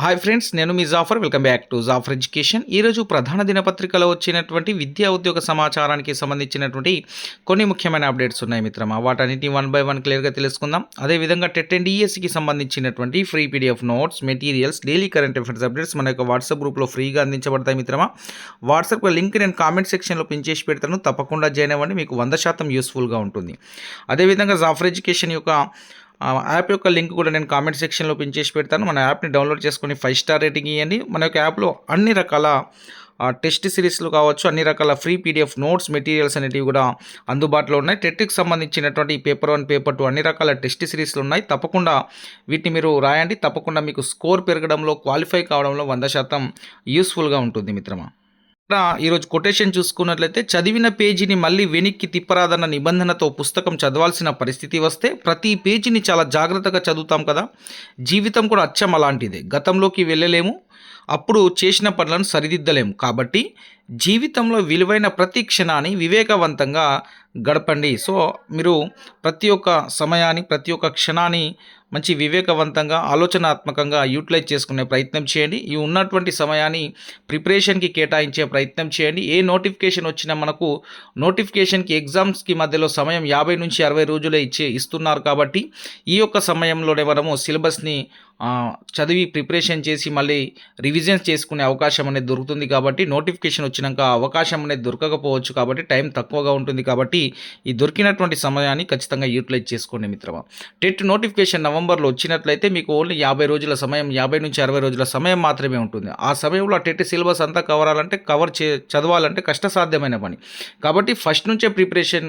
Hi friends నేను మీ Jafar welcome back to Jafar education ఈరోజు ప్రధాన దినపత్రికలో వచ్చినటువంటి విద్యా ఉద్యోగ సమాచారానికి సంబంధించినటువంటి కొన్ని ముఖ్యమైన అప్డేట్స్ ఉన్నాయి మిత్రమా. వాటన్నిటిని వన్ బై వన్ క్లియర్గా తెలుసుకుందాం. అదేవిధంగా టెట్ అండ్ డిఎస్సికి సంబంధించినటువంటి free PDF notes materials daily current affairs updates మన యొక్క వాట్సాప్ గ్రూప్లో ఫ్రీగా అందించబడతాయి మిత్రమా. వాట్సాప్ లింక్ నేను కామెంట్ సెక్షన్లో పిన్ చేసి పెడతాను. తప్పకుండా జాయిన్ అవ్వండి. మీకు వంద శాతం యూస్ఫుల్గా ఉంటుంది. అదేవిధంగా జాఫర్ ఎడ్యుకేషన్ యొక్క ఆ యాప్ యొక్క లింక్ కూడా నేను కామెంట్ సెక్షన్లో పిన్ చేసి పెడతాను. మన యాప్ని డౌన్లోడ్ చేసుకొని ఫైవ్ స్టార్ రేటింగ్ ఇవ్వండి మన యొక్క యాప్లో అన్ని రకాల టెస్ట్ సిరీస్లు కావచ్చు అన్ని రకాల ఫ్రీ పీడిఎఫ్ నోట్స్ మెటీరియల్స్ అనేటివి కూడా అందుబాటులో ఉన్నాయి. టెట్కి సంబంధించినటువంటి పేపర్ వన్ పేపర్ టూ అన్ని రకాల టెస్ట్ సిరీస్లు ఉన్నాయి. తప్పకుండా వీటిని మీరు రాయండి. తప్పకుండా మీకు స్కోర్ పెరగడంలో క్వాలిఫై కావడంలో వంద శాతం యూస్ఫుల్గా ఉంటుంది మిత్రమా. ఈరోజు కొటేషన్ చూసుకున్నట్లయితే చదివిన పేజీని మళ్ళీ వెనక్కి తిప్పరాదన్న నిబంధనతో పుస్తకం చదవాల్సిన పరిస్థితి వస్తే ప్రతి పేజీని చాలా జాగ్రత్తగా చదువుతాం కదా. జీవితం కూడా అచ్చం అలాంటిదే. గతంలోకి వెళ్ళలేము. అప్పుడు చేసిన పనులను సరిదిద్దలేము. కాబట్టి జీవితంలో విలువైన ప్రతి క్షణాన్ని వివేకవంతంగా గడపండి. సో మీరు ప్రతి ఒక్క సమయాన్ని ప్రతి ఒక్క క్షణాన్ని మంచి వివేకవంతంగా ఆలోచనాత్మకంగా యూటిలైజ్ చేసుకునే ప్రయత్నం చేయండి. ఈ ఉన్నటువంటి సమయాన్ని ప్రిపరేషన్కి కేటాయించే ప్రయత్నం చేయండి. ఏ నోటిఫికేషన్ వచ్చినా మనకు నోటిఫికేషన్కి ఎగ్జామ్స్కి మధ్యలో సమయం యాభై నుంచి అరవై రోజులే ఇచ్చే ఇస్తున్నారు కాబట్టి ఈ యొక్క సమయంలోనే మనము సిలబస్ని చదివి ప్రిపరేషన్ చేసి మళ్ళీ రివిజన్స్ చేసుకునే అవకాశం అనేది దొరుకుతుంది కాబట్టి నోటిఫికేషన్ వచ్చినాక అవకాశం అనేది దొరకకపోవచ్చు కాబట్టి టైం తక్కువగా ఉంటుంది కాబట్టి ఈ దొరికినటువంటి సమయాన్ని ఖచ్చితంగా యూటిలైజ్ చేసుకోండి మిత్రమా. టెట్ నోటిఫికేషన్ నవంబర్లో వచ్చినట్లయితే మీకు ఓన్లీ యాభై రోజుల సమయం యాభై నుంచి అరవై రోజుల సమయం మాత్రమే ఉంటుంది. ఆ సమయంలో ఆ టెట్ సిలబస్ అంతా కవర్ అవ్వాలంటే కవర్ చే చదవాలంటే కష్టసాధ్యమైన పని. కాబట్టి ఫస్ట్ నుంచే ప్రిపరేషన్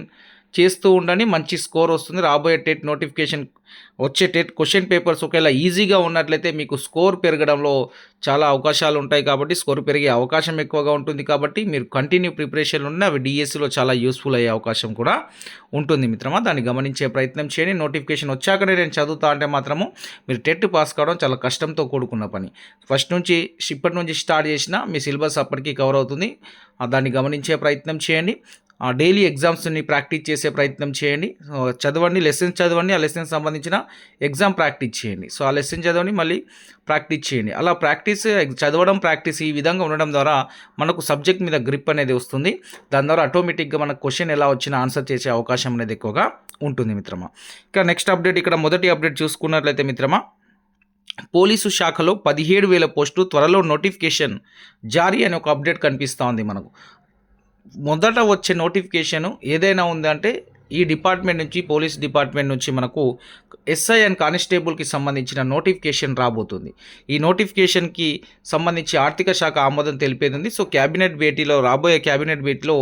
చేస్తూ ఉండండి మంచి స్కోర్ వస్తుంది. రాబోయే టెట్ నోటిఫికేషన్ వచ్చే టెట్ క్వశ్చన్ పేపర్స్ ఒకవేళ ఈజీగా ఉన్నట్లయితే మీకు స్కోర్ పెరగడంలో చాలా అవకాశాలు ఉంటాయి కాబట్టి స్కోర్ పెరిగే అవకాశం ఎక్కువగా ఉంటుంది కాబట్టి మీరు కంటిన్యూ ప్రిపరేషన్ ఉన్న అవి డిఎస్సిలో చాలా యూస్ఫుల్ అయ్యే అవకాశం కూడా ఉంటుంది మిత్రమా. దాన్ని గమనించే ప్రయత్నం చేయండి. నోటిఫికేషన్ వచ్చాకనే నేను చదువుతా అంటే మాత్రము మీరు టెట్ పాస్ కావడం చాలా కష్టంతో కూడుకున్న పని. ఫస్ట్ నుంచి ఇప్పటి నుంచి స్టార్ట్ చేసినా మీ సిలబస్ అప్పటికి కవర్ అవుతుంది. దాన్ని గమనించే ప్రయత్నం చేయండి. డైలీ ఎగ్జామ్స్ని ప్రాక్టీస్ చేసే ప్రయత్నం చేయండి. సో చదవండి లెసన్స్ చదవండి ఆ లెసన్ సంబంధించిన ఎగ్జామ్ ప్రాక్టీస్ చేయండి. సో ఆ లెసన్ చదవండి మళ్ళీ ప్రాక్టీస్ చేయండి. అలా ప్రాక్టీస్ చదవడం ప్రాక్టీస్ ఈ విధంగా ఉండడం ద్వారా మనకు సబ్జెక్ట్ మీద గ్రిప్ అనేది వస్తుంది. దాని ద్వారా ఆటోమేటిక్గా మనకు క్వశ్చన్ ఎలా వచ్చినా ఆన్సర్ చేసే అవకాశం అనేది ఎక్కువగా ఉంటుంది మిత్రమా. ఇక నెక్స్ట్ అప్డేట్ ఇక్కడ మొదటి అప్డేట్ చూసుకున్నట్లయితే మిత్రమా పోలీసు శాఖలో పదిహేడు వేల పోస్టు త్వరలో నోటిఫికేషన్ జారీ అనే ఒక అప్డేట్ కనిపిస్తూ ఉంది మనకు. మొదట వచ్చే నోటిఫికేషన్ ఏదైనా ఉందంటే ఈ డిపార్ట్మెంట్ నుంచి పోలీస్ డిపార్ట్మెంట్ నుంచి మనకు ఎస్ఐ అండ్ కానిస్టేబుల్కి సంబంధించిన నోటిఫికేషన్ రాబోతుంది. ఈ నోటిఫికేషన్కి సంబంధించి ఆర్థిక శాఖ ఆమోదం తెలిపేది ఉంది. సో క్యాబినెట్ భేటీలో రాబోయే క్యాబినెట్ భేటీలో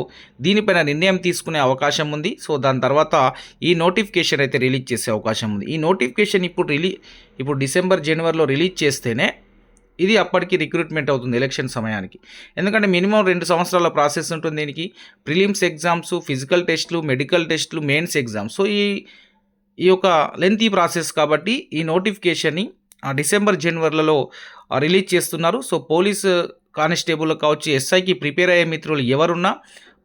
దీనిపైన నిర్ణయం తీసుకునే అవకాశం ఉంది. సో దాని తర్వాత ఈ నోటిఫికేషన్ అయితే రిలీజ్ చేసే అవకాశం ఉంది. ఈ నోటిఫికేషన్ ఇప్పుడు రిలీ ఇప్పుడు డిసెంబర్ జనవరిలో రిలీజ్ చేస్తేనే ఇది అప్పటికి రిక్రూట్మెంట్ అవుతుంది ఎలక్షన్ సమయానికి. ఎందుకంటే మినిమం రెండు సంవత్సరాల ప్రాసెస్ ఉంటుంది దీనికి. ప్రిలిమ్స్ ఎగ్జామ్స్ ఫిజికల్ టెస్ట్లు మెడికల్ టెస్ట్లు మెయిన్స్ ఎగ్జామ్స్ సో ఈ ఈ యొక్క లెంతీ ప్రాసెస్ కాబట్టి ఈ నోటిఫికేషన్ని ఆ డిసెంబర్ జనవరిలో రిలీజ్ చేస్తున్నారు. సో పోలీస్ కానిస్టేబుల్ కావచ్చు ఎస్ఐకి ప్రిపేర్ అయ్యే మిత్రులు ఎవరున్నా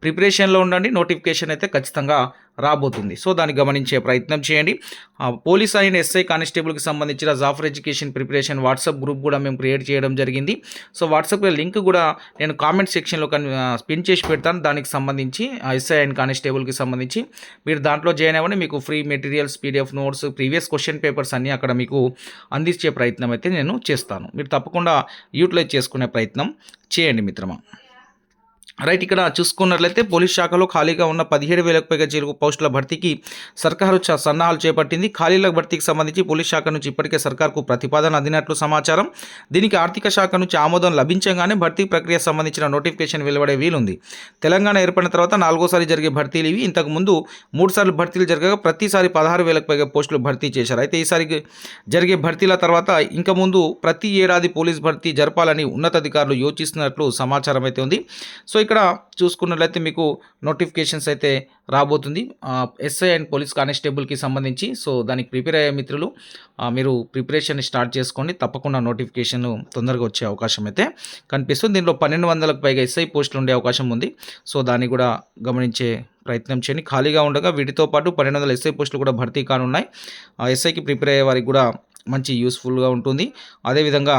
ప్రిపరేషన్లో ఉండండి నోటిఫికేషన్ అయితే ఖచ్చితంగా రాబోతుంది. సో దాన్ని గమనించే ప్రయత్నం చేయండి. ఆ, పోలీస్ అండ్ ఎస్ఐ కానిస్టేబుల్కి సంబంధించిన Jafar education preparation WhatsApp group కూడా మేము క్రియేట్ చేయడం జరిగింది. సో వాట్సాప్లో లింక్ కూడా నేను కామెంట్ సెక్షన్లో కన్ పిన్ చేసి పెడతాను. దానికి సంబంధించి ఎస్ఐ అండ్ కానిస్టేబుల్కి సంబంధించి మీరు దాంట్లో జాయిన్ అవ్వండి. మీకు free materials PDF notes previous question papers అన్నీ అక్కడ మీకు అందించే ప్రయత్నం అయితే నేను చేస్తాను. మీరు తప్పకుండా యూటిలైజ్ చేసుకునే ప్రయత్నం చేయండి మిత్రమా. రైట్ ఇక్కడ చూసుకున్నట్లయితే పోలీస్ శాఖలో ఖాళీగా ఉన్న పదిహేడు వేలకు పైగా చేరుకు పోస్టుల భర్తీకి సర్కారు సన్నాహాలు చేపట్టింది. ఖాళీల భర్తీకి సంబంధించి పోలీస్ శాఖ నుంచి ఇప్పటికే సర్కార్కు ప్రతిపాదన అందినట్లు సమాచారం. దీనికి ఆర్థిక శాఖ నుంచి ఆమోదం లభించగానే భర్తీ ప్రక్రియ సంబంధించిన నోటిఫికేషన్ వెలువడే వీలుంది. తెలంగాణ ఏర్పడిన తర్వాత నాలుగోసారి జరిగే భర్తీలు ఇవి. ఇంతకు ముందు మూడు సార్లు భర్తీలు జరగగా ప్రతిసారి పదహారు వేలకు పైగా పోస్టులు భర్తీ చేశారు. అయితే ఈసారి జరిగే భర్తీల తర్వాత ఇంకా ముందు ప్రతి ఏడాది పోలీస్ భర్తీ జరపాలని ఉన్నతాధికారులు యోచిస్తున్నట్లు సమాచారం అయితే ఉంది. సో ఇక్కడ చూసుకున్నట్లయితే మీకు నోటిఫికేషన్స్ అయితే రాబోతుంది. ఎస్ఐ అండ్ పోలీస్ కానిస్టేబుల్కి సంబంధించి. సో దానికి ప్రిపేర్ అయ్యే మిత్రులు మీరు ప్రిపరేషన్ స్టార్ట్ చేసుకోండి తప్పకుండా నోటిఫికేషన్ తొందరగా వచ్చే అవకాశం అయితే కనిపిస్తుంది. దీనిలో పన్నెండు వందలకు పైగా ఎస్ఐ పోస్టులు ఉండే అవకాశం ఉంది. సో దాన్ని కూడా గమనించే ప్రయత్నం చేయండి. ఖాళీగా ఉండగా వీటితో పాటు పన్నెండు వందల ఎస్ఐ పోస్టులు కూడా భర్తీ కానున్నాయి. ఆ ఎస్ఐకి ప్రిపేర్ అయ్యే వారికి కూడా మంచి యూస్ఫుల్గా ఉంటుంది. అదేవిధంగా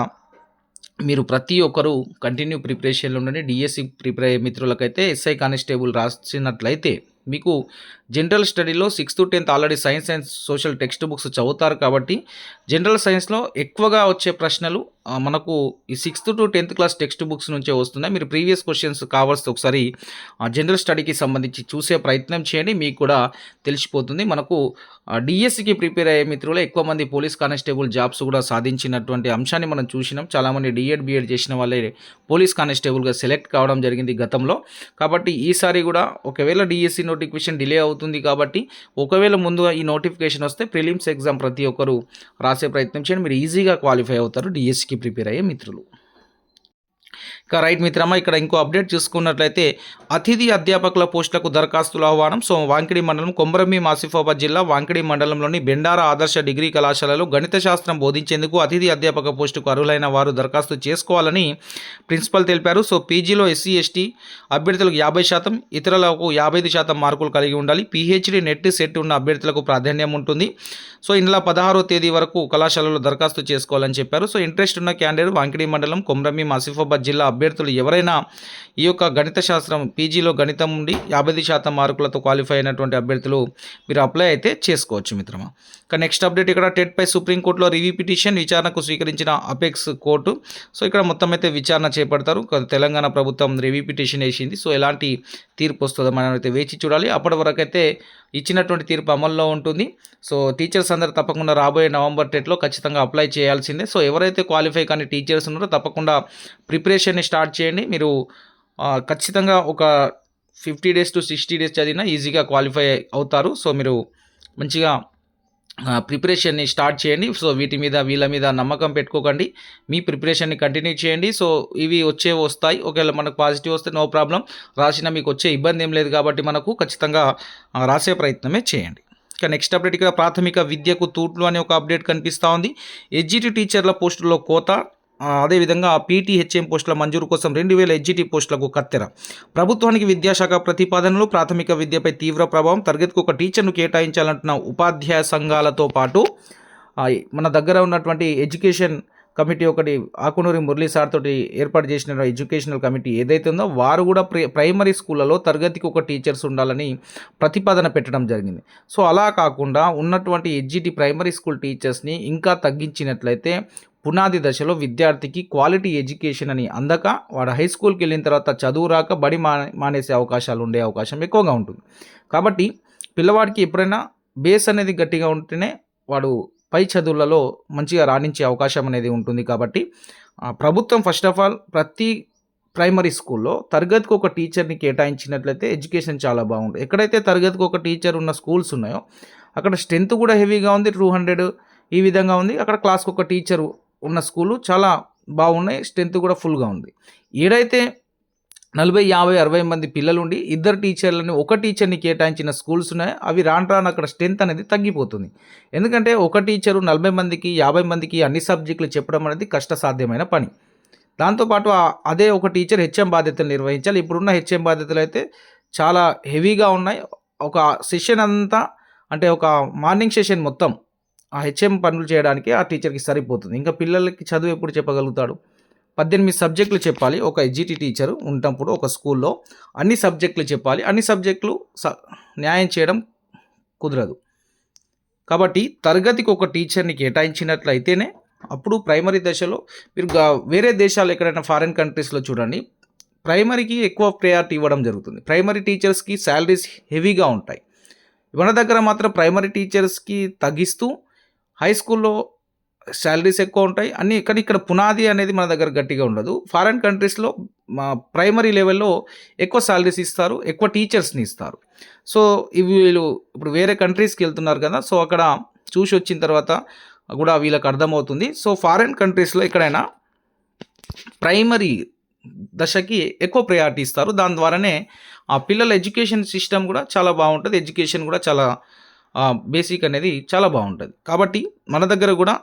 మీరు ప్రతి ఒక్కరు కంటిన్యూ ప్రిపరేషన్లో ఉండండి. డిఎస్సి ప్రిపేర్ అయ్యే మిత్రులకైతే ఎస్ఐ కానిస్టేబుల్ రాసినట్లయితే మీకు జనరల్ స్టడీలో sixth tenth already science and social text books చదువుతారు కాబట్టి జనరల్ సైన్స్లో ఎక్కువగా వచ్చే ప్రశ్నలు మనకు ఈ sixth to tenth class text books నుంచే వస్తున్నాయి. మీరు ప్రీవియస్ క్వశ్చన్స్ కావాల్సి ఒకసారి జనరల్ స్టడీకి సంబంధించి చూసే ప్రయత్నం చేయండి. మీకు కూడా తెలిసిపోతుంది. మనకు డిఎస్సికి ప్రిపేర్ అయ్యే మిత్రులు ఎక్కువ మంది పోలీస్ కానిస్టేబుల్ జాబ్స్ కూడా సాధించినటువంటి అంశాన్ని మనం చూసినాం. చాలామంది డిఎడ్ బిఎడ్ చేసిన వాళ్ళే పోలీస్ కానిస్టేబుల్గా సెలెక్ట్ కావడం జరిగింది గతంలో. కాబట్టి ఈసారి కూడా ఒకవేళ డిఎస్సి నోటిఫికేషన్ డిలే అవుతుంది అవుతుంది కాబట్టి ఒకవేళ ముందుగా ఈ నోటిఫికేషన్ వస్తే ప్రిలిమ్స్ ఎగ్జామ్ ప్రతి ఒక్కరు రాసే ప్రయత్నం చేయండి. మీరు ఈజీగా క్వాలిఫై అవుతారు. డిఎస్సికి ప్రిపేర్ అయ్యే మిత్రులు. ఇక రైట్ మిత్రమా ఇక్కడ ఇంకో అప్డేట్ చూసుకున్నట్లయితే అతిథి అధ్యాపకుల పోస్టులకు దరఖాస్తుల ఆహ్వానం. సో వాంకిడి మండలం కొమరమి ఆసిఫాబాద్ జిల్లా వాంకిడి మండలంలోని బెండార ఆదర్శ డిగ్రీ కళాశాలలో గణిత శాస్త్రం బోధించేందుకు అతిథి అధ్యాపక పోస్టుకు అర్హులైన వారు దరఖాస్తు చేసుకోవాలని ప్రిన్సిపల్ తెలిపారు. సో పీజీలో ఎస్సీ ఎస్టీ అభ్యర్థులకు యాభై శాతం ఇతరులకు యాభై ఐదు శాతం మార్కులు కలిగి ఉండాలి. పీహెచ్డీ నెట్ సెట్ ఉన్న అభ్యర్థులకు ప్రాధాన్యం ఉంటుంది. సో ఇందులో పదహారో తేదీ వరకు కళాశాలలో దరఖాస్తు చేసుకోవాలని చెప్పారు. సో ఇంట్రెస్ట్ ఉన్న క్యాండిడేట్ వాంకిడి మండలం కొమరమి ఆసిఫాబాద్ జిల్లా అభ్యర్థులు ఎవరైనా ఈ యొక్క గణిత శాస్త్రం పీజీలో గణితం నుండి యాభై శాతం మార్కులతో క్వాలిఫై అయినటువంటి అభ్యర్థులు మీరు అప్లై అయితే చేసుకోవచ్చు మిత్రమా. ఇక నెక్స్ట్ అప్డేట్ ఇక్కడ టెట్ పై సుప్రీంకోర్టులో రివ్యూ పిటిషన్ విచారణకు స్వీకరించిన అపెక్స్ కోర్టు. సో ఇక్కడ మొత్తం అయితే విచారణ చేపడతారు. తెలంగాణ ప్రభుత్వం రివ్యూ పిటిషన్ వేసింది. సో ఎలాంటి తీర్పు వస్తుందో మనం అయితే వేచి చూడాలి. అప్పటి వరకు అయితే ఇచ్చినటువంటి తీర్పు అమల్లో ఉంటుంది. సో టీచర్స్ అందరు తప్పకుండా రాబోయే నవంబర్ టెట్లో ఖచ్చితంగా అప్లై చేయాల్సిందే. సో ఎవరైతే క్వాలిఫై కానీ టీచర్స్ ఉన్నారో తప్పకుండా ప్రిపరేషన్ని స్టార్ట్ చేయండి. మీరు ఖచ్చితంగా ఒక fifty days to sixty days చదివినా ఈజీగా క్వాలిఫై అవుతారు. సో మీరు మంచిగా ప్రిపరేషన్ని స్టార్ట్ చేయండి. సో వీటి మీద వీళ్ళ మీద నమ్మకం పెట్టుకోకండి. మీ ప్రిపరేషన్ని కంటిన్యూ చేయండి. సో ఇవి వచ్చే వస్తాయి. ఒకవేళ మనకు పాజిటివ్ వస్తే నో ప్రాబ్లం. రాసినా మీకు వచ్చే ఇబ్బంది ఏం లేదు కాబట్టి మనకు ఖచ్చితంగా రాసే ప్రయత్నమే చేయండి. ఇక నెక్స్ట్ అప్డేట్ ఇక్కడ ప్రాథమిక విద్యకు తూట్లు అనే ఒక అప్డేట్ కనిపిస్తూ ఉంది. ఎడ్జిటి టీచర్ల పోస్టుల్లో కోత. అదేవిధంగా పీటీహెచ్ఎం పోస్టుల మంజూరు కోసం రెండు వేల హెచ్జిటి పోస్టులకు కత్తెర. ప్రభుత్వానికి విద్యాశాఖ ప్రతిపాదనలు ప్రాథమిక విద్యపై తీవ్ర ప్రభావం తరగతికి ఒక టీచర్ను కేటాయించాలంటున్న ఉపాధ్యాయ సంఘాలతో పాటు మన దగ్గర ఉన్నటువంటి ఎడ్యుకేషన్ కమిటీ ఒకటి ఆకునూరి మురళీ సార్ తోటి ఏర్పాటు చేసిన ఎడ్యుకేషనల్ కమిటీ ఏదైతే ఉందో వారు కూడా ప్రి ప్రైమరీ స్కూళ్ళలో తరగతికి ఒక టీచర్స్ ఉండాలని ప్రతిపాదన పెట్టడం జరిగింది. సో అలా కాకుండా ఉన్నటువంటి ఎడ్జిటి ప్రైమరీ స్కూల్ టీచర్స్ని ఇంకా తగ్గించినట్లయితే పునాది దశలో విద్యార్థికి క్వాలిటీ ఎడ్యుకేషన్ అని అందక వాడు హై స్కూల్కి వెళ్ళిన తర్వాత చదువు రాక బడి మా మానేసే అవకాశాలు ఉండే అవకాశం ఎక్కువగా ఉంటుంది. కాబట్టి పిల్లవాడికి ఎప్పుడైనా బేస్ అనేది గట్టిగా ఉంటేనే వాడు పై చదువులలో మంచిగా రాణించే అవకాశం అనేది ఉంటుంది కాబట్టి ప్రభుత్వం ఫస్ట్ ఆఫ్ ఆల్ ప్రతి ప్రైమరీ స్కూల్లో తరగతికి ఒక టీచర్ని కేటాయించినట్లయితే ఎడ్యుకేషన్ చాలా బాగుంటుంది. ఎక్కడైతే తరగతికి ఒక టీచర్ ఉన్న స్కూల్స్ ఉన్నాయో అక్కడ స్ట్రెంత్ కూడా హెవీగా ఉంది టూ హండ్రెడ్ ఈ విధంగా ఉంది. అక్కడ క్లాస్కి ఒక టీచర్ ఉన్న స్కూలు చాలా బాగున్నాయి స్ట్రెంత్ కూడా ఫుల్గా ఉంది. ఏడైతే నలభై యాభై అరవై మంది పిల్లలు ఉండి ఇద్దరు టీచర్లని ఒక టీచర్ని కేటాయించిన స్కూల్స్ ఉన్నాయి అవి రాను రాను అక్కడ స్ట్రెంత్ అనేది తగ్గిపోతుంది. ఎందుకంటే ఒక టీచరు నలభై మందికి యాభై మందికి అన్ని సబ్జెక్టులు చెప్పడం అనేది కష్టసాధ్యమైన పని. దాంతోపాటు అదే ఒక టీచర్ హెచ్ఎం బాధ్యతలు నిర్వహించాలి. ఇప్పుడున్న హెచ్ఎం బాధ్యతలు అయితే చాలా హెవీగా ఉన్నాయి. ఒక సెషన్ అంతా అంటే ఒక మార్నింగ్ సెషన్ మొత్తం ఆ హెచ్ఎం పనులు చేయడానికి ఆ టీచర్కి సరిపోతుంది. ఇంకా పిల్లలకి చదువు ఎప్పుడు చెప్పగలుగుతాడు? పద్దెనిమిది సబ్జెక్టులు చెప్పాలి. ఒక ఎజిటి టీచర్ ఉన్నప్పుడు ఒక స్కూల్లో అన్ని సబ్జెక్టులు చెప్పాలి. అన్ని సబ్జెక్టులు స న్యాయం చేయడం కుదరదు. కాబట్టి తరగతికి ఒక టీచర్ని కేటాయించినట్లయితేనే అప్పుడు ప్రైమరీ దశలో మీరు వేరే దేశాలు ఎక్కడైనా ఫారిన్ కంట్రీస్లో చూడండి ప్రైమరీకి ఎక్కువ ప్రయారిటీ ఇవ్వడం జరుగుతుంది. ప్రైమరీ టీచర్స్కి శాలరీస్ హెవీగా ఉంటాయి. మన దగ్గర మాత్రం ప్రైమరీ టీచర్స్కి తగ్గిస్తూ హై స్కూల్లో శాలరీస్ ఎక్కువ ఉంటాయి. అన్నీ కానీ ఇక్కడ పునాది అనేది మన దగ్గర గట్టిగా ఉండదు. ఫారిన్ కంట్రీస్లో మా ప్రైమరీ లెవెల్లో ఎక్కువ శాలరీస్ ఇస్తారు. ఎక్కువ టీచర్స్ని ఇస్తారు. సో ఇవి వీళ్ళు ఇప్పుడు వేరే కంట్రీస్కి వెళ్తున్నారు కదా సో అక్కడ చూసి వచ్చిన తర్వాత కూడా వీళ్ళకి అర్థమవుతుంది. సో ఫారిన్ కంట్రీస్లో ఎక్కడైనా ప్రైమరీ దశకి ఎక్కువ ప్రయారిటీ ఇస్తారు. దాని ద్వారానే ఆ పిల్లల ఎడ్యుకేషన్ సిస్టమ్ కూడా చాలా బాగుంటుంది. ఎడ్యుకేషన్ కూడా చాలా బేసిక్ అనేది చాలా బాగుంటుంది. కాబట్టి మన దగ్గర కూడా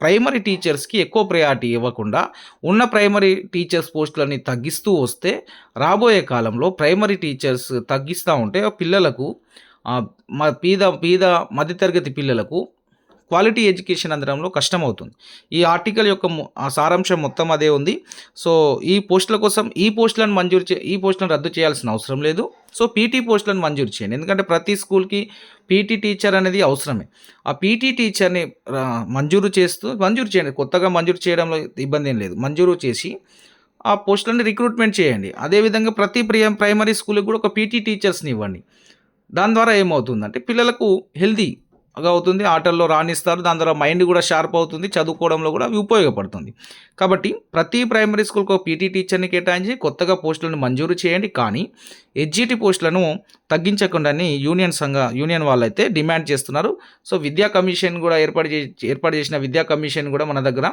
ప్రైమరీ టీచర్స్కి ఎక్కువ ప్రయారిటీ ఇవ్వకుండా ఉన్న ప్రైమరీ టీచర్స్ పోస్టులని తగ్గిస్తూ వస్తే రాబోయే కాలంలో ప్రైమరీ టీచర్స్ తగ్గిస్తూ ఉంటే పిల్లలకు ఆ, పీద పీద మధ్యతరగతి పిల్లలకు క్వాలిటీ ఎడ్యుకేషన్ అందడంలో కష్టమవుతుంది. ఈ ఆర్టికల్ యొక్క సారాంశం మొత్తం అదే ఉంది. సో ఈ పోస్టుల కోసం ఈ పోస్టులను మంజూరు చే ఈ పోస్టులను రద్దు చేయాల్సిన అవసరం లేదు. సో పీటీ పోస్టులను మంజూరు చేయండి. ఎందుకంటే ప్రతి స్కూల్కి పీటీ టీచర్ అనేది అవసరమే. ఆ పీటీ టీచర్ని మంజూరు చేస్తూ మంజూరు చేయండి. కొత్తగా మంజూరు చేయడంలో ఇబ్బంది ఏం లేదు. మంజూరు చేసి ఆ పోస్టులను రిక్రూట్మెంట్ చేయండి. అదేవిధంగా ప్రతి ప్రియ ప్రైమరీ స్కూల్కి కూడా ఒక పీటీ టీచర్స్ని ఇవ్వండి. దాని ద్వారా ఏమవుతుందంటే పిల్లలకు హెల్దీ అవుతుంది ఆటల్లో రాణిస్తారు దాని ద్వారా మైండ్ కూడా షార్ప్ అవుతుంది చదువుకోవడంలో కూడా అవి ఉపయోగపడుతుంది. కాబట్టి ప్రతి ప్రైమరీ స్కూల్కి ఒక పీటీ టీచర్ని కేటాయించి కొత్తగా పోస్టులను మంజూరు చేయండి కానీ ఎడ్జిటి పోస్టులను తగ్గించకుండాని యూనియన్ సంఘ యూనియన్ వాళ్ళైతే డిమాండ్ చేస్తున్నారు. సో విద్యా కమిషన్ కూడా ఏర్పాటు చే ఏర్పాటు చేసిన విద్యా కమిషన్ కూడా మన దగ్గర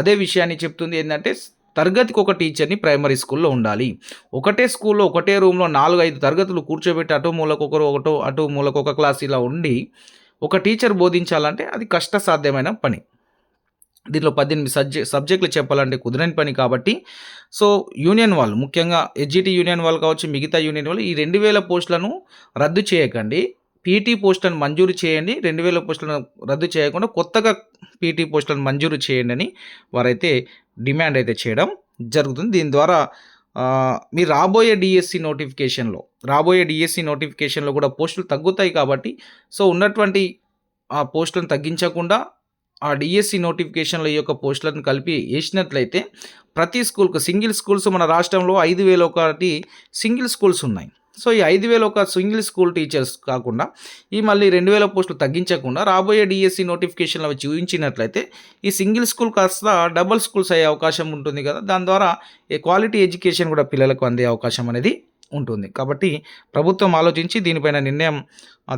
అదే విషయాన్ని చెప్తుంది. ఏంటంటే తరగతికి ఒక టీచర్ని ప్రైమరీ స్కూల్లో ఉండాలి. ఒకటే స్కూల్లో ఒకటే రూమ్లో నాలుగు ఐదు తరగతులు కూర్చోబెట్టి అటు మూలకు ఒకరు ఒకటో అటు మూలకు ఒక క్లాస్ ఇలా ఉండి ఒక టీచర్ బోధించాలంటే అది కష్టసాధ్యమైన పని. దీంట్లో పద్దెనిమిది సబ్జె సబ్జెక్టులు చెప్పాలంటే కుదరని పని కాబట్టి సో యూనియన్ వాళ్ళు ముఖ్యంగా హెచ్జిటి యూనియన్ వాళ్ళు కావచ్చు మిగతా యూనియన్ వాళ్ళు ఈ రెండు వేల పోస్టులను రద్దు చేయకండి. పీటీ పోస్టులను మంజూరు చేయండి. రెండు వేల పోస్టులను రద్దు చేయకుండా కొత్తగా పీటీ పోస్టులను మంజూరు చేయండి అని వారైతే డిమాండ్ అయితే చేయడం జరుగుతుంది. దీని ద్వారా మీ రాబోయే డిఎస్సి నోటిఫికేషన్లో రాబోయే డిఎస్సి నోటిఫికేషన్లో కూడా పోస్టులు తగ్గుతాయి కాబట్టి సో ఉన్నటువంటి ఆ పోస్టులను తగ్గించకుండా ఆ డిఎస్సి నోటిఫికేషన్లో ఈ యొక్క పోస్టులను కలిపి వేసినట్లయితే ప్రతి స్కూల్కు సింగిల్ స్కూల్స్ మన రాష్ట్రంలో ఐదు వేల ఒకటి సింగిల్ స్కూల్స్ ఉన్నాయి. సో ఈ ఐదు వేల ఒక సింగిల్ స్కూల్ టీచర్స్ కాకుండా ఈ మళ్ళీ రెండు వేల పోస్టులు తగ్గించకుండా రాబోయే డిఎస్సి నోటిఫికేషన్లో చూపించినట్లయితే ఈ సింగిల్ స్కూల్ కాస్త డబల్ స్కూల్స్ అయ్యే అవకాశం ఉంటుంది కదా దాని ద్వారా ఈ క్వాలిటీ ఎడ్యుకేషన్ కూడా పిల్లలకు అందే అవకాశం అనేది ఉంటుంది. కాబట్టి ప్రభుత్వం ఆలోచించి దీనిపైన నిర్ణయం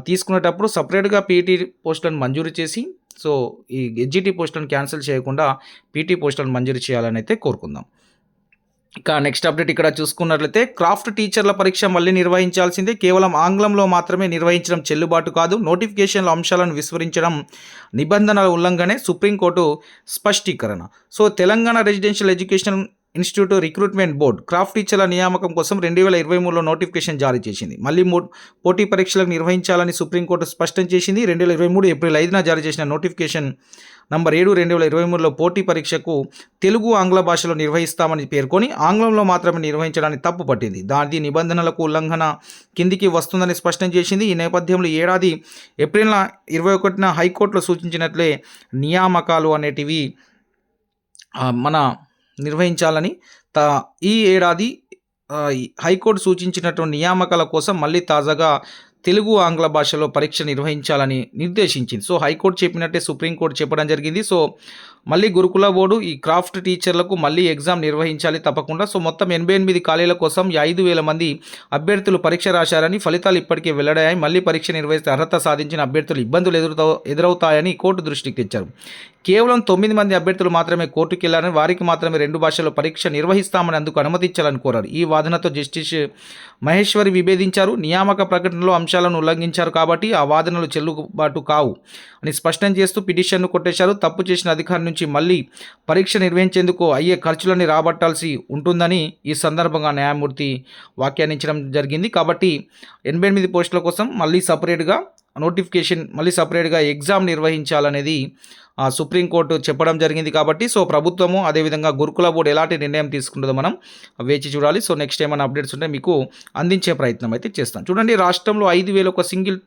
తీసుకునేటప్పుడు సపరేట్గా పీటీ పోస్టులను మంజూరు చేసి సో ఈ ఎడ్జిటీ పోస్టులను క్యాన్సిల్ చేయకుండా పీటీ పోస్టులను మంజూరు చేయాలని అయితే కోరుకుందాం. ఇక నెక్స్ట్ అప్డేట్ ఇక్కడ చూసుకున్నట్లయితే క్రాఫ్ట్ టీచర్ల పరీక్ష మళ్ళీ నిర్వహించాల్సిందే. కేవలం ఆంగ్లంలో మాత్రమే నిర్వహించడం చెల్లుబాటు కాదు. నోటిఫికేషన్ల అంశాలను విస్మరించడం నిబంధనల ఉల్లంఘనే supreme court స్పష్టీకరణ. So Telangana residential education institute recruitment board craft టీచర్ల నియామకం కోసం రెండు వేల ఇరవై మూడులో నోటిఫికేషన్ జారీ చేసింది. మళ్ళీ పోటీ పరీక్షలకు నిర్వహించాలని సుప్రీంకోర్టు స్పష్టం చేసింది. రెండు వేల ఇరవై మూడు ఏప్రిల్ ఐదున జారీ చేసిన నోటిఫికేషన్ నంబర్ ఏడు రెండు వేల ఇరవై మూడులో పోటీ పరీక్షకు తెలుగు ఆంగ్ల భాషలో నిర్వహిస్తామని పేర్కొని ఆంగ్లంలో మాత్రమే నిర్వహించడానికి తప్పు పట్టింది. దాని నిబంధనలకు ఉల్లంఘన కిందికి వస్తుందని స్పష్టం చేసింది. ఈ నేపథ్యంలో ఏడాది ఏప్రిల్ ఇరవై ఒకటిన హైకోర్టులో సూచించినట్లే నియామకాలు అనేటివి మన నిర్వహించాలని తా ఈ ఏడాది హైకోర్టు సూచించినటువంటి నియామకాల కోసం మళ్ళీ తాజాగా తెలుగు ఆంగ్ల భాషలో పరీక్ష నిర్వహించాలని నిర్దేశించింది. సో హైకోర్టు చెప్పినట్టే సుప్రీంకోర్టు చెప్పడం జరిగింది. సో మళ్ళీ గురుకుల బోర్డు ఈ క్రాఫ్ట్ టీచర్లకు మళ్ళీ ఎగ్జామ్ నిర్వహించాలి తప్పకుండా. సో మొత్తం ఎనభై ఎనిమిది ఖాళీల కోసం ఈ ఐదు వేల మంది అభ్యర్థులు పరీక్ష రాశారని ఫలితాలు ఇప్పటికే వెల్లడాయి మళ్ళీ పరీక్ష నిర్వహిస్తే అర్హత సాధించిన అభ్యర్థులు ఇబ్బందులు ఎదురుతా ఎదురవుతాయని కోర్టు దృష్టికి తెచ్చారు. కేవలం తొమ్మిది మంది అభ్యర్థులు మాత్రమే కోర్టుకు వెళ్ళారని వారికి మాత్రమే రెండు భాషల్లో పరీక్ష నిర్వహిస్తామని అందుకు అనుమతించాలని కోరారు. ఈ వాదనతో జస్టిస్ మహేశ్వరి విభేదించారు. నియామక ప్రకటనలో అంశాలను ఉల్లంఘించారు కాబట్టి ఆ వాదనలు చెల్లుబాటు కావు అని స్పష్టం చేస్తూ పిటిషన్ను కొట్టేశారు. తప్పు చేసిన అధికారి నుంచి మళ్ళీ పరీక్ష నిర్వహించేందుకు అయ్యే ఖర్చులని రాబట్టాల్సి ఉంటుందని ఈ సందర్భంగా న్యాయమూర్తి వ్యాఖ్యానించడం జరిగింది. కాబట్టి ఎనభై ఎనిమిది పోస్టుల కోసం మళ్ళీ సపరేట్గా నోటిఫికేషన్ మళ్ళీ సపరేట్గా ఎగ్జామ్ నిర్వహించాలనేది సుప్రీంకోర్టు చెప్పడం జరిగింది కాబట్టి సో ప్రభుత్వము అదేవిధంగా గురుకుల బోర్డు ఎలాంటి నిర్ణయం తీసుకుంటుందో మనం వేచి చూడాలి. సో నెక్స్ట్ ఏమైనా అప్డేట్స్ ఉంటే మీకు అందించే ప్రయత్నం అయితే చేస్తాం. చూడండి రాష్ట్రంలో ఐదు వేల ఒక సింగిల్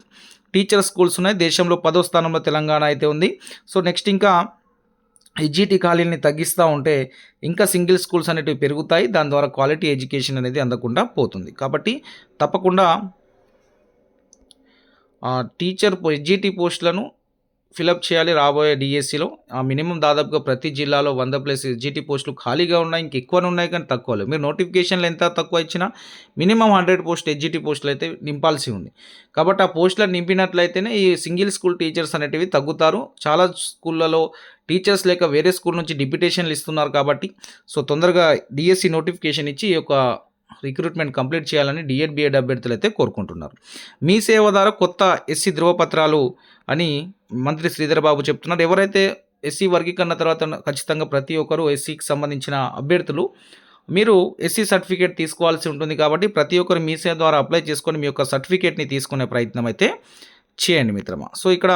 టీచర్ స్కూల్స్ ఉన్నాయి. దేశంలో పదో స్థానంలో తెలంగాణ అయితే ఉంది. సో నెక్స్ట్ ఇంకా ఎడ్జిటి ఖాళీలని తగ్గిస్తూ ఉంటే ఇంకా సింగిల్ స్కూల్స్ అనేటివి పెరుగుతాయి దాని ద్వారా క్వాలిటీ ఎడ్యుకేషన్ అనేది అందకుండా పోతుంది. కాబట్టి తప్పకుండా ఆ టీచర్ ఎడ్జిటి పోస్టులను ఫిలప్ చేయాలి రాబోయే డిఎస్సిలో మినిమం దాదాపుగా ప్రతి జిల్లాలో వంద ప్లస్ ఎస్జిటి పోస్టులు ఖాళీగా ఉన్నాయి ఇంక ఎక్కువ ఉన్నాయి కానీ తక్కువ లేవు. మీరు నోటిఫికేషన్లు ఎంత తక్కువ ఇచ్చినా మినిమం హండ్రెడ్ పోస్ట్ ఎస్జిటి పోస్టులు అయితే నింపాల్సి ఉంది. కాబట్టి ఆ పోస్టులను నింపినట్లయితేనే ఈ సింగిల్ స్కూల్ టీచర్స్ అనేటివి తగ్గుతారు. చాలా స్కూళ్ళలో టీచర్స్ లేక వేరే స్కూల్ నుంచి డిప్యుటేషన్లు ఇస్తున్నారు కాబట్టి సో తొందరగా డిఎస్సి నోటిఫికేషన్ ఇచ్చి ఈ యొక్క రిక్రూట్మెంట్ కంప్లీట్ చేయాలని డిఎడ్ బిఎడ్ అభ్యర్థులు అయితే కోరుకుంటున్నారు. మీ సేవ ద్వారా కొత్త ఎస్సీ ధృవపత్రాలు అని మంత్రి శ్రీధర్ బాబు చెప్తున్నారు. ఎవరైతే ఎస్సీ వర్గీకరణ తర్వాత ఖచ్చితంగా ప్రతి ఒక్కరూ ఎస్సీకి సంబంధించిన అభ్యర్థులు మీరు ఎస్సీ సర్టిఫికేట్ తీసుకోవాల్సి ఉంటుంది కాబట్టి ప్రతి ఒక్కరు మీ సేవ ద్వారా అప్లై చేసుకొని మీ యొక్క సర్టిఫికేట్ని తీసుకునే ప్రయత్నం అయితే చేయండి మిత్రమా. సో ఇక్కడ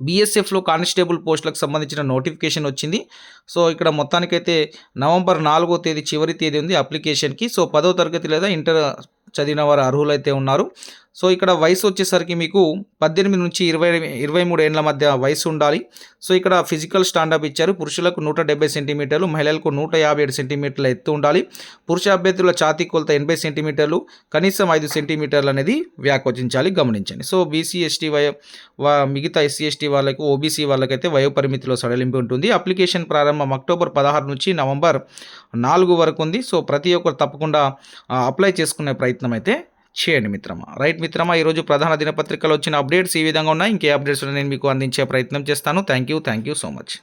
బీఎస్ఎఫ్లో కానిస్టేబుల్ పోస్టులకు సంబంధించిన నోటిఫికేషన్ వచ్చింది. సో ఇక్కడ మొత్తానికైతే నవంబర్ నాలుగో తేదీ చివరి తేదీ ఉంది అప్లికేషన్కి. సో పదో తరగతి లేదా ఇంటర్ చదివిన వారు అర్హులైతే ఉన్నారు. సో ఇక్కడ వయసు వచ్చేసరికి మీకు పద్దెనిమిది నుంచి ఇరవై ఇరవై మూడు ఏళ్ళ మధ్య వయసు ఉండాలి. సో ఇక్కడ ఫిజికల్ స్టాండప్ ఇచ్చారు. పురుషులకు నూట డెబ్బై సెంటీమీటర్లు మహిళలకు నూట యాభై ఏడు సెంటీమీటర్ల ఎత్తు ఉండాలి. పురుష అభ్యర్థుల ఛాతీ కొలత ఎనభై సెంటీమీటర్లు కనీసం ఐదు సెంటీమీటర్లు అనేది వ్యాకోచించాలి గమనించండి. సో బీసీ ఎస్టీ వయ మిగతా ఎస్సీ ఎస్టీ వాళ్ళకు ఓబీసీ వాళ్ళకైతే వయో పరిమితిలో సడలింపు ఉంటుంది. అప్లికేషన్ ప్రారంభం అక్టోబర్ పదహారు నుంచి నవంబర్ నాలుగు వరకు ఉంది. సో ప్రతి ఒక్కరు తప్పకుండా అప్లై చేసుకునే ప్రయత్నం అయితే చేయండి మిత్రమా. రైట్ మిత్రమా ఈరోజు ప్రధాన దినపత్రికలో వచ్చిన అప్డేట్స్ ఈ విధంగా ఉన్నాయి. ఇంకే అప్డేట్స్ నేను మీకు అందించే ప్రయత్నం చేస్తాను. Thank you thank you so much.